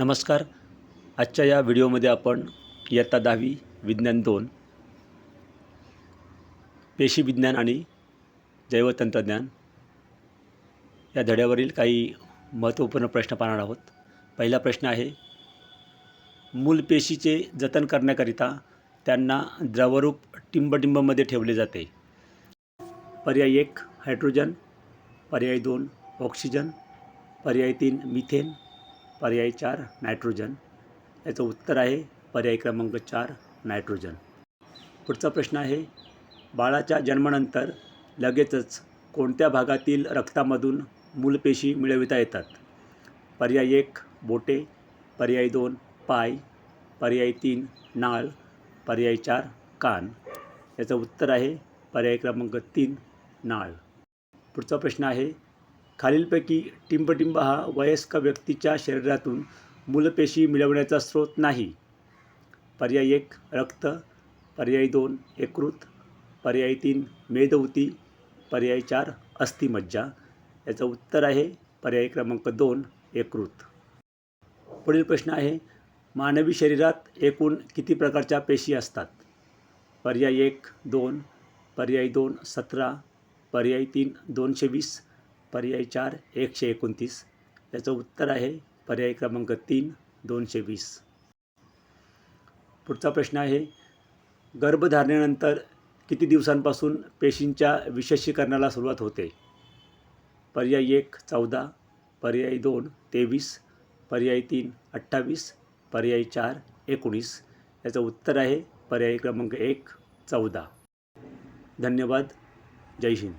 नमस्कार. आजच्या या व्हिडिओमध्ये आपण इयत्ता दहावी विज्ञान दोन पेशी विज्ञान आणि जैवतंत्रज्ञान या धड्यावरील काही महत्त्वपूर्ण प्रश्न पाहणार आहोत. पहिला प्रश्न आहे मूल पेशीचे जतन करण्याकरिता त्यांना द्रवरूप टिंबटिंबमध्ये ठेवले जाते. पर्याय एक हायड्रोजन पर्याय दोन ऑक्सिजन पर्याय तीन मिथेन पर्याय चार नायट्रोजन. याचं उत्तर आहे पर्याय क्रमांक चार नायट्रोजन. पुढचा प्रश्न आहे बाळाच्या जन्मानंतर लगेचच कोणत्या भागातील रक्तामधून मूलपेशी मिळविता येतात? पर्याय एक बोटे. पर्याय दोन पाय. पर्याय तीन नाळ. पर्याय चार कान. याचं उत्तर आहे पर्याय क्रमांक तीन नाळ. पुढचा प्रश्न आहे खालीलपैकी टिंबटिंब हा वयस्क व्यक्तीच्या शरीरातून मूलपेशी मिळवण्याचा स्रोत नाही. पर्याय एक रक्त पर्याय दोन यकृत पर्याय तीन मेदवती पर्याय चार अस्थिमज्जा. याचं उत्तर आहे पर्याय क्रमांक दोन यकृत पुढील प्रश्न आहे मानवी शरीरात एकूण किती प्रकारच्या पेशी असतात? पर्याय एक दोन पर्याय दोन सतरा पर्याय तीन दोनशे वीस पर्याय चार एकशे एकोणतीस. याचं उत्तर आहे पर्याय क्रमांक तीन दोनशे वीस. पुढचा प्रश्न आहे गर्भधारणेनंतर किती दिवसांपासून पेशींच्या विशेषीकरणाला सुरुवात होते? पर्याय एक चौदा. पर्याय दोन तेवीस. पर्याय तीन अठ्ठावीस. पर्याय चार एकोणीस. याचं उत्तर आहे पर्याय क्रमांक एक चौदा. धन्यवाद. जय हिंद.